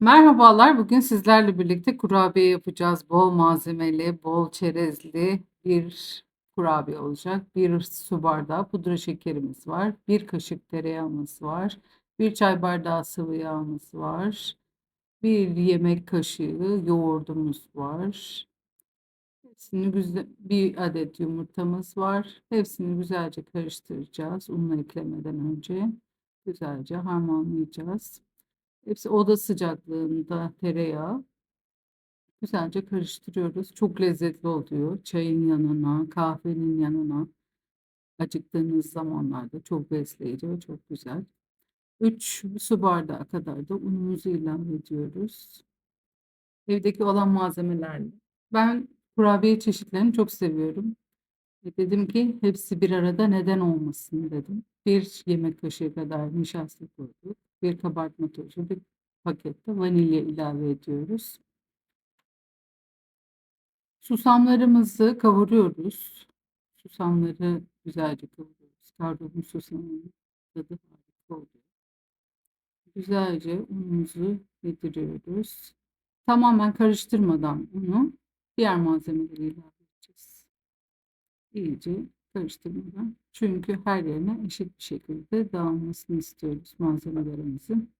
Merhabalar, bugün sizlerle birlikte kurabiye yapacağız. Bol malzemeli, bol çerezli bir kurabiye olacak. 1 su bardağı pudra şekerimiz var. 1 kaşık tereyağımız var. 1 çay bardağı sıvı yağımız var. 1 yemek kaşığı yoğurdumuz var. Hepsini güze 1 adet yumurtamız var. Hepsini güzelce karıştıracağız unla eklemeden önce. Güzelce harmanlayacağız. Hepsi oda sıcaklığında tereyağı. Güzelce karıştırıyoruz. Çok lezzetli oluyor. Çayın yanına, kahvenin yanına. Acıktığınız zamanlarda çok besleyici ve çok güzel. 3 su bardağı kadar da unumuzu ilave ediyoruz. Evdeki olan malzemelerle. Ben kurabiye çeşitlerini çok seviyorum. E, dedim ki hepsi bir arada neden olmasın dedim. 1 yemek kaşığı kadar nişasta koyduk. 1 kabartma tozu, 1 paket de vanilya ilave ediyoruz. Susamlarımızı kavuruyoruz. Susamları güzelce kavuruyoruz. Kavrulmuş susamın tadı harika oluyor. Güzelce unumuzu yediriyoruz. Tamamen karıştırmadan unu diğer malzemeleri ilave edeceğiz. İyice karıştırmadan. Çünkü her yerine eşit bir şekilde dağılmasını istiyoruz malzemelerimizin.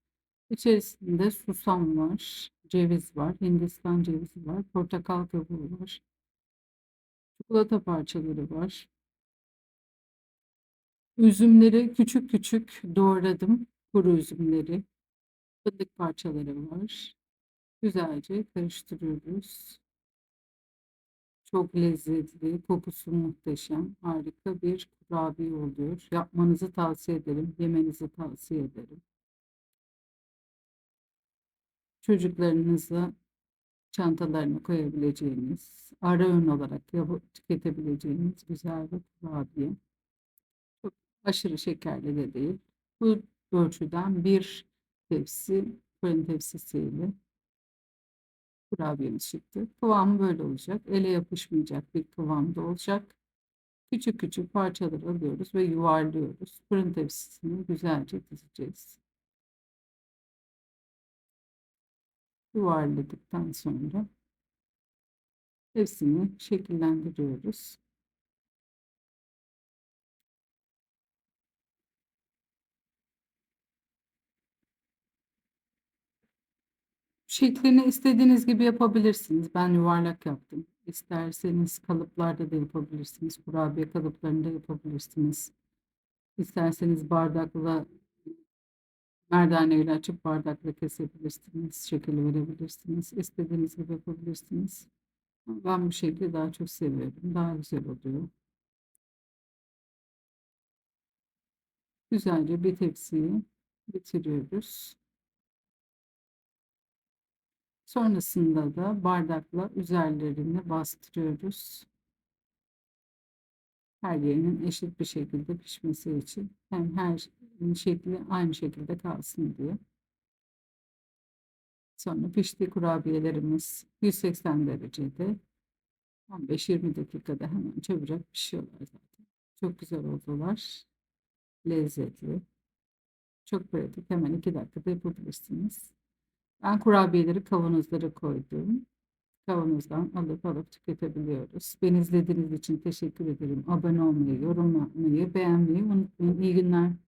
İçerisinde susam var, ceviz var, hindistan cevizi var, portakal kabuğu var. Çikolata parçaları var. Üzümleri küçük küçük doğradım. Kuru üzümleri. Fındık parçaları var. Güzelce karıştırıyoruz. Çok lezzetli, kokusu muhteşem, harika bir kurabiye oluyor. Yapmanızı tavsiye ederim, yemenizi tavsiye ederim. Çocuklarınıza çantalarına koyabileceğiniz, ara öğün olarak tüketebileceğiniz güzel bir kurabiye. Çok aşırı şekerli de değil. Bu ölçüden 1 tepsi fırın tepsisiyle kurabiyemiz çıktı. Kıvamı böyle olacak. Ele yapışmayacak bir kıvamda olacak. Küçük küçük parçalar alıyoruz ve yuvarlıyoruz. Fırın tepsisine güzelce dizeceğiz. Yuvarladıktan sonra hepsini şekillendiriyoruz. Şeklini istediğiniz gibi yapabilirsiniz. Ben yuvarlak yaptım. İsterseniz kalıplarda da yapabilirsiniz. Kurabiye kalıplarında yapabilirsiniz. İsterseniz bardakla merdaneyle açıp bardakla kesebilirsiniz. Şekil verebilirsiniz. İstediğiniz gibi yapabilirsiniz. Ben bu şekli daha çok seviyorum. Daha güzel oluyor. Güzelce bir tepsiyi bitiriyoruz. Sonrasında da bardakla üzerlerini bastırıyoruz. Her yerinin eşit bir şekilde pişmesi için hem her şekli aynı şekilde kalsın diye. Sonra pişti kurabiyelerimiz 180 derecede 15-20 dakikada hemen çabucak pişiyorlar zaten. Çok güzel oldular. Lezzetli. Çok pratik. Hemen 2 dakikada yapabilirsiniz. Ben kurabiyeleri kavanozlara koydum. Kavanozdan alıp alıp tüketebiliyoruz. Beni izlediğiniz için teşekkür ederim. Abone olmayı, yorum yapmayı, beğenmeyi unutmayın. İyi günler.